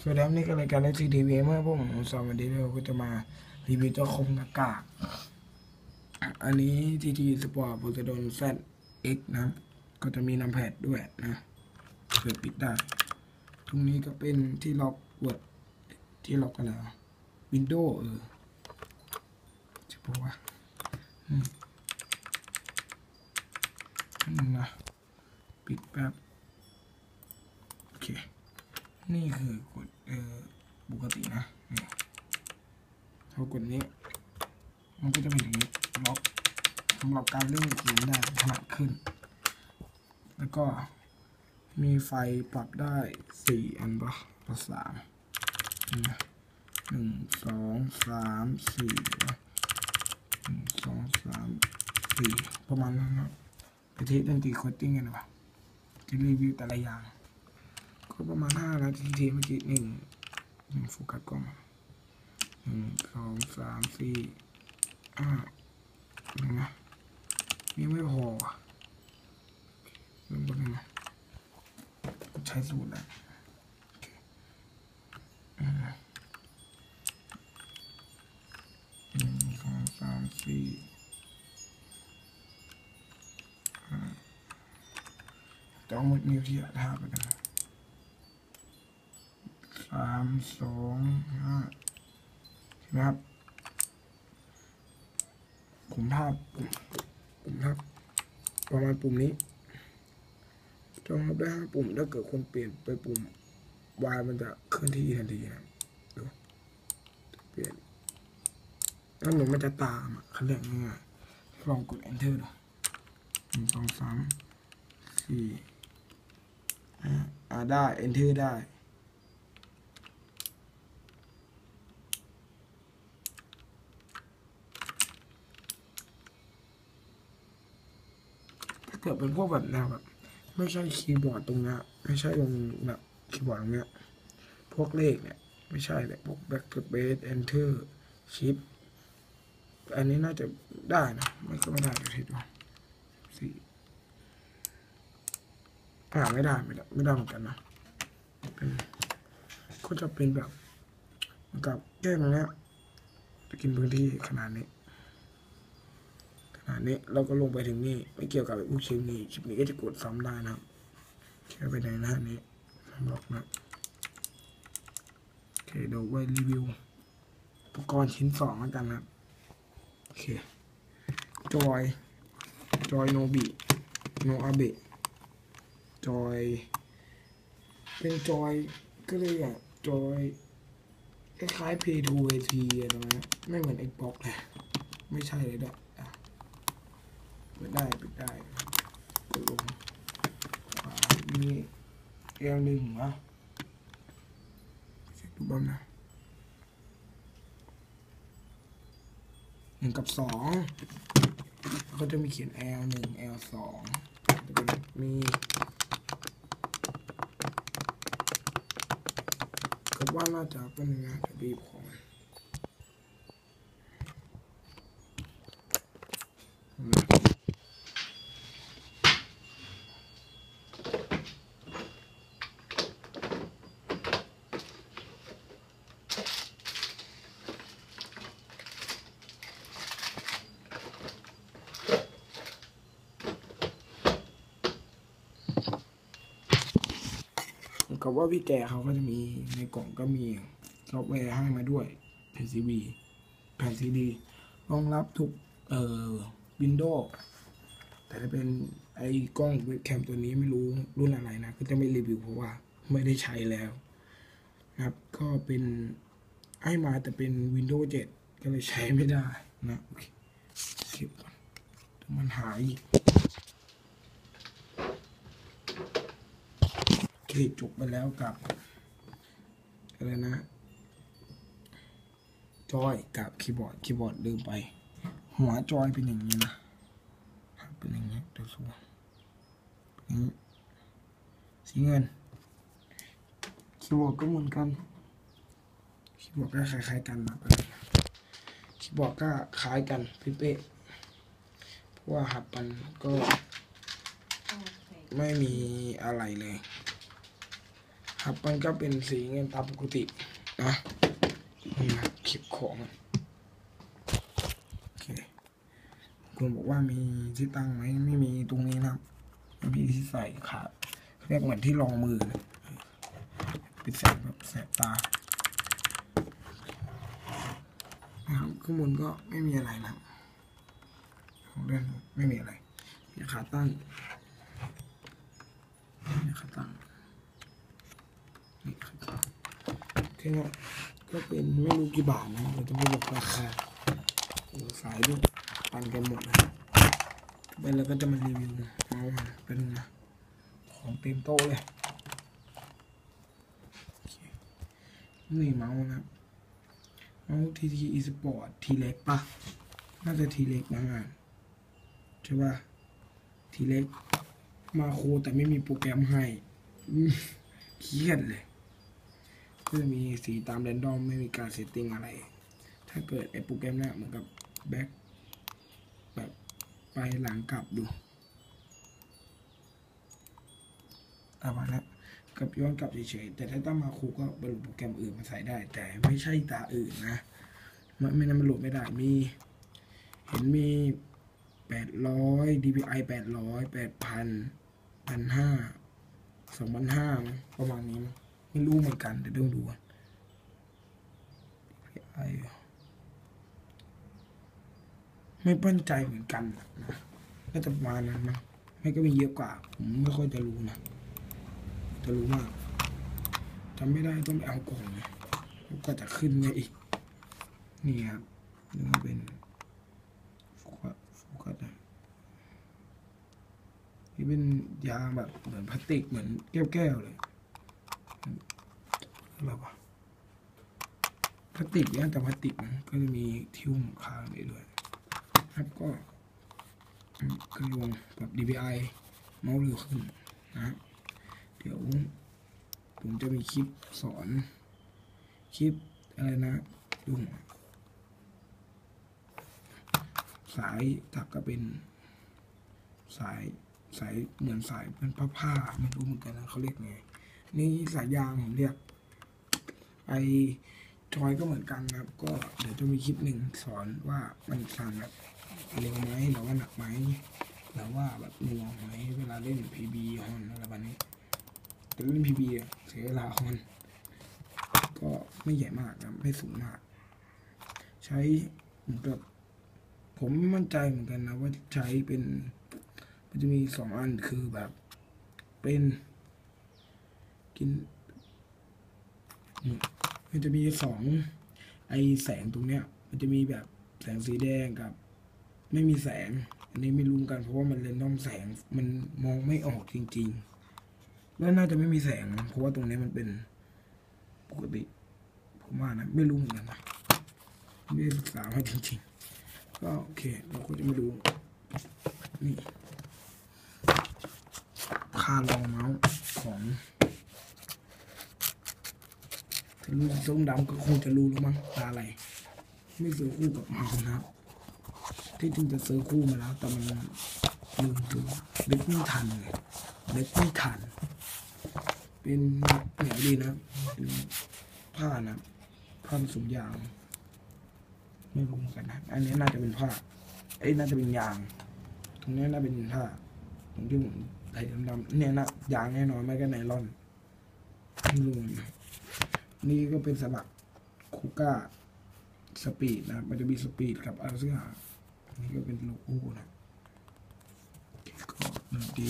สวัสดีครับนี่ก็รายการเอซีทีวีเมื่อพวกผมสอนวันนี้เราก็จะมารีวิวตัวคมหน้ากาก อันนี้ทีทีสปอร์ตโพสโดนแซดเอ็กนะ ก็จะมีนำแพดด้วยนะเปิดปิดได้ ตรงนี้ก็เป็นที่ล็อกเวิร์ดที่ล็อกกันแล้ววินโดว์เออจะบอกว่าอืมอันนึงนะ ปิดแป๊บ โอเค นี่คือกด เออปกตินะนี่พอกดนี้ มันก็จะเป็นอย่างนี้ล็อกสำหรับการเล่นเกมได้ขนาดขึ้น แล้วก็มีไฟปรับได้สี่อันปะปะสามหนึ่งสองสามสี่หนึ่งสองสามสี่ประมาณนั้นนะไปเทสดนตรีโคดติ้งกันดีกว่าจะรีวิวแต่ละอย่าง ก็ประมาณห้านาทีเมื่อกี้หนึ่งหนึ่งโฟกัสกล้องหนึ่งสองสามสี่ห้าหนึ่งนะยังไม่พอว่ะเริ่มต้นยังไงใช้สูตรแล้วหนึ่งสองสามสี่ห้อาหมดนิ้วที่ท่าไปกันนะ สองห้าเห็นไหมครับผมภาพปุ่มปุ่มภาพประมาณปุ่มนี้จะทำได้ห้าปุ่มถ้าเกิดคนเปลี่ยนไปปุ่ม Y มันจะเคลื่อนที่ทันทีนะครับดูเปลี่ยนแล้วหมือนมันจะตามอะเขาเรียกง่ายลองกด enter ดูหนึ่งสองสามสี่อ่าได้ enter ได้ กิดเป็นพวกแบบแนวแบบไม่ใช่คีย์บอร์ดตรงเนี้ยไม่ใช่ตรงแบบคีย์บอร์ดตรงเนี้ยพวกเลขเนี่ยไม่ใช่เลยพวก back to base enter shift อันนี้น่าจะได้นะไม่ก็ไม่ได้เดี๋ยวทิดว่าสี่อ่าไม่ได้ไม่ได้ไม่ได้เหมือนกันนะเป็นก็จะเป็นแบบกับแก้ตรงเนี้ยจะกินพื้นที่ขนาดนี้ อันนี้เราก็ลงไปถึงนี่ไม่เกี่ยวกับลูกชิ้นนี้คลิปนี้ก็จะกดซ้ำได้นะแค่ไปในหน้านี้สำหรับนะโอเคเดี๋ยวไว้รีวิวอุปกรณ์ชิ้นสองแล้วกันนะโอเคจอยจอยโนบิโนอาเบะจอย เป็นจอยก็เลยอะจอยคล้ายๆ P2 AT อะไรนะไม่เหมือน Xbox เลยไม่ใช่เลยด้วยอะ ปิดได้ปิดได้กดลงมีเอลหนึ่งวะเช็คดูบ้างนะหนึ่งกับสองก็จะมีเขียน L หนึ่ง L สองจะเป็นมีก็ว่าน่าจะเป็นงานบีบของมัน กับว่าพี่แกเขาก็จะมีในกล่องก็มีซอฟต์แวร์ให้มาด้วยแผ่นซีบีแผ่นซีดีรองรับทุกเอ่อวินโดว์แต่ถ้าเป็นไอ้กล้องเว็บแคมตัวนี้ไม่รู้รุ่นอะไรนะ ก็จะไม่รีวิวเพราะว่าไม่ได้ใช้แล้วนะครับ ก็เป็นให้มาแต่เป็น Windows 7 ก็เลยใช้ไม่ได้นะ โอเคเก็บก่อนมันหายอีก โอเคจบไปแล้วกับอะไรนะ จอยกับคีย์บอร์ดคีย์บอร์ดลืมไป หัวจอยเป็นอย่างนี้นะเป็นอย่างนี้เดี๋ยวสูเป็นอย่างนี้สีเงินคีย์บอร์ดก็เหมือนกันคีย์บอร์ดก็คล้ายๆกันนะคีย์บอร์ดก็คล้ายกันเป๊ะๆเพราะว่าหัดปันก็ไม่มีอะไรเลย ครับมันก็เป็นสีเงินตามปกตินะนี่นะคลิปของโอเคคุณบอกว่ามีที่ตั้งไหมไม่มีตรงนี้นะครับไม่มีที่ใส่ขาเรียกเหมือนที่รองมือเลยปิดแสงแบบแสบตานะครับข้างบนก็ไม่มีอะไรนะของเล่นไม่มีอะไรมีขาตั้งมีขาตั้ง นี่ครับ นี้ก็เป็นไม่รู้กี่บาทนะเราจะไม่บอกราคาสายด้วยปันกันหมดเลยไปแล้วก็จะมารีวิวเมาส์เป็นนะของเต็มโต๊ะเลยนี่เมาส์นะเมาส์ทีทีอีสปอร์ตทีเล็กปะน่าจะทีเล็กนะใช่ปะทีเล็กมาโคแต่ไม่มีโปรแกรมให้เครียดเลย ก็จะมีสีตามแรนดอมไม่มีการเซตติ้งอะไร ถ้าเกิดไอโปรแกรมเนี้ยเหมือนกับแบ็คแบบไปหลังกลับดูประมาณนั้นกับย้อนกลับเฉยๆแต่ถ้าตั้งมาครูก็บรรลุโปรแกรมอื่นมาใส่ได้ แต่ไม่ใช่ตาอื่นนะมันไม่นั้นมันโหลดไม่ได้มี เห็นมีแปดร้อย DPI แปดร้อยแปดพันพันห้าสองพันห้าประมาณนี้มั้ง ไม่รู้เหมือนกันเดี๋ยวต้องดูก่อน DPI ไม่ปั้นใจเหมือนกันนะน่าจะประมาณนั้นนะไม่ก็มีเยอะกว่า ผมไม่ค่อยจะรู้นะ จะรู้มากจำไม่ได้ต้องไปเอากล่องเลยก็จะขึ้นมาอีก นี่ครับนี่มันเป็นโฟกัสโฟกัสนะนี่เป็นยางแบบเหมือนพลาสติกเหมือนแก้วๆเลย อะไรวะพลาสติกย่างแต่พลาสติกนก็จะมีทิวค้างนี่ด้วยครับก็กระลวงแบบ DPI เมาส์เร็วขึ้นนะครับเดี๋ยวผมจะมีคลิปสอน คลิปอะไรนะดูหน่อยสายถักก็เป็น สายสายเหมือนสายเป็นผ้าผ้าไม่รู้เหมือนกันนะเขาเรียกไง นี่สายยางผมเรียกไอจอยก็เหมือนกันครับ ก็เดี๋ยวจะมีคลิปหนึ่งสอนว่ามันสั่นแบบเร็วไหมหรือว่าหนักไหมหรือว่าแบบหน่วงไหมเวลาเล่น PB ฮอนอะไรแบบนี้แต่เล่น PB อะเสียเวลาฮอนก็ไม่ใหญ่มากนะไม่สูงมาก ใช้เหมือนกับผมม่มั่นใจเหมือนกันนะว่าใช้เป็น มันจะมีสองอันคือแบบเป็น กินมันจะมีสองไอแสงตรงเนี้ย มันจะมีแบบแสงสีแดงกับ ไม่มีแสง อันนี้ไม่รู้กันเพราะว่ามันเรนดอมแสงมันมองไม่ออกจริง ๆ แล้วน่าจะไม่มีแสงเพราะว่าตรงนี้มันเป็นปกติผมว่านะไม่รู้เหมือนกันนะไม่ได้ศึกษามาจริงๆ ก็โอเคเราก็จะไม่รู้นี่ค่าลองเมาส์ของ ถ้ารู้ ส้มดำก็คงจะรู้แล้วมั้งตาอะไร ไม่ซื้อคู่กับเมาส์นะครับ ที่จริงจะซื้อคู่มาแล้ว แต่มันลืมซื้อเล็กไม่ทันเลยเล็กไม่ทัน เป็นเหนียวดีนะเป็นผ้านะผ้าผสมยาง ไม่รู้เหมือนกันนะ อันนี้น่าจะเป็นผ้าไอ้น่าจะเป็นยาง ตรงนี้น่าเป็นผ้าตรงที่ผมใส่ดำๆเนี่ยนะยางแน่นอนไม่ก็ไนลอนไม่รู้นกั นี่ก็เป็นสลักคูก้าสปีดนะมันจะมีสปีดกับอาร์เซียนี่ก็เป็นโลโก้นะก็ดี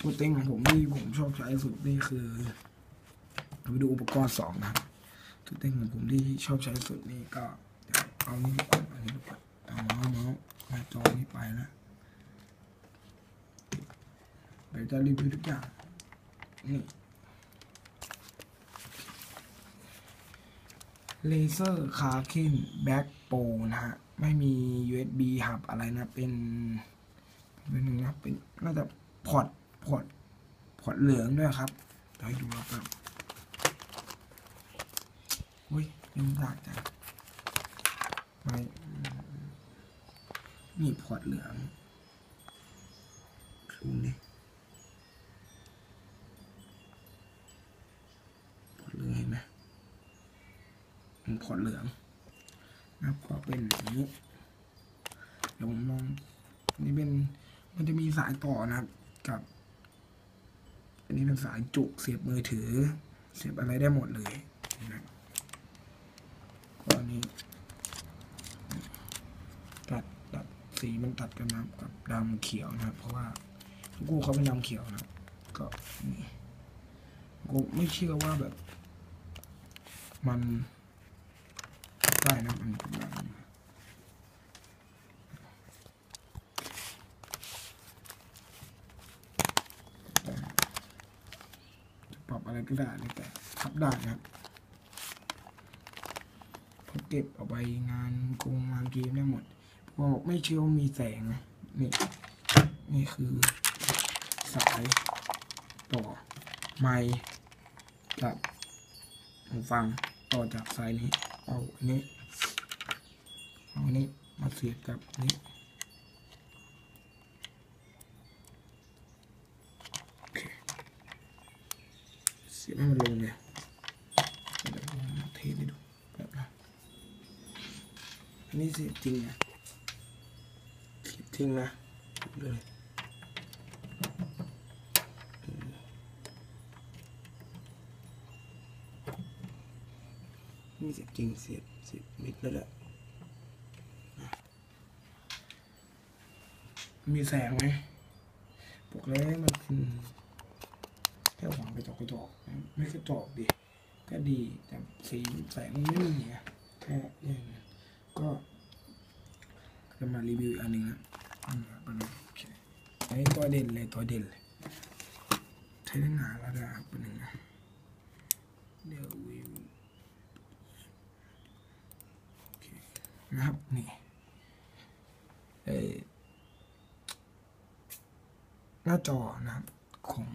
ตัวเต็งของผมที่ผมชอบใช้สุดนี่คือไปดูอุปกรณ์สองนะตัวเต็งของผมที่ชอบใช้สุดนี่ก็เอานี่ก่อนเอานี่ก่อนเอาเมาส์เมาส์หน้าจอนี้ไปนะเดี๋ยวจะรีวิวทุกอย่างนี่ เลเซอร์คาร์คินแบ็กโปนะฮะ ไม่มี USB หับอะไรนะ เป็นเป็นหนึ่งนะ เป็นน่าจะพอร์ตพอร์ตพอร์ตเหลืองด้วยครับเดี๋ยวให้ดูแล้วกันอุ้ยยังยากจังไม่นี่พอร์ตเหลืองดูนี่ ของพอเหลืองนะครับก็เป็นอย่างนี้เดี๋ยวผมลองนนี้เป็นมันจะมีสายต่อนะครับ กับ อันนี้เป็นสายจุกเสียบมือถือ เสียบอะไรได้หมดเลยนะก็อันนี้ ตัดตัดสีมันตัดกันนะกับดำเขียวนะครับ เพราะว่ากูเขาเป็นดำเขียวนะก็นี่กูไม่เชื่อว่าแบบ มัน ได้นะมันกำลังจะปรับอะไรก็ได้เลยแต่ทับได้นะครับผมเก็บเอาไปงานกงงานเกมได้หมดเพราะไม่เชื่อว่ามีแสงนะนี่นี่คือสายต่อไมค์กับหูฟังต่อจากสายนี้ เอาอันนี้ อันนี้มาเสียบกับนี้เสียบให้มันลงเลยเดี๋ยวผมเทให้ดูแบบนะอันนี้เสียบจริงนะเสียบจริงนะดูเลยมีเสียบจริงเสียบเสียบมิดแล้วแหละ มีแสงไหมบอกแล้วมันแค่หวังกระจอกกระจกไม่กระจอกดิก็ดีแต่สีแสงมันไม่มีอะแค่นี้ก็จะมารีวิวอีกอันหนึ่งนะอันนี้เป็นโอตัวเด่นเลยตัวเด่นเลยใช้ได้นานแล้วนะครับเป็นหนึ่งนะเดี๋ยววิวนะครับนี่เอ่อ หน้าจอนะครับของ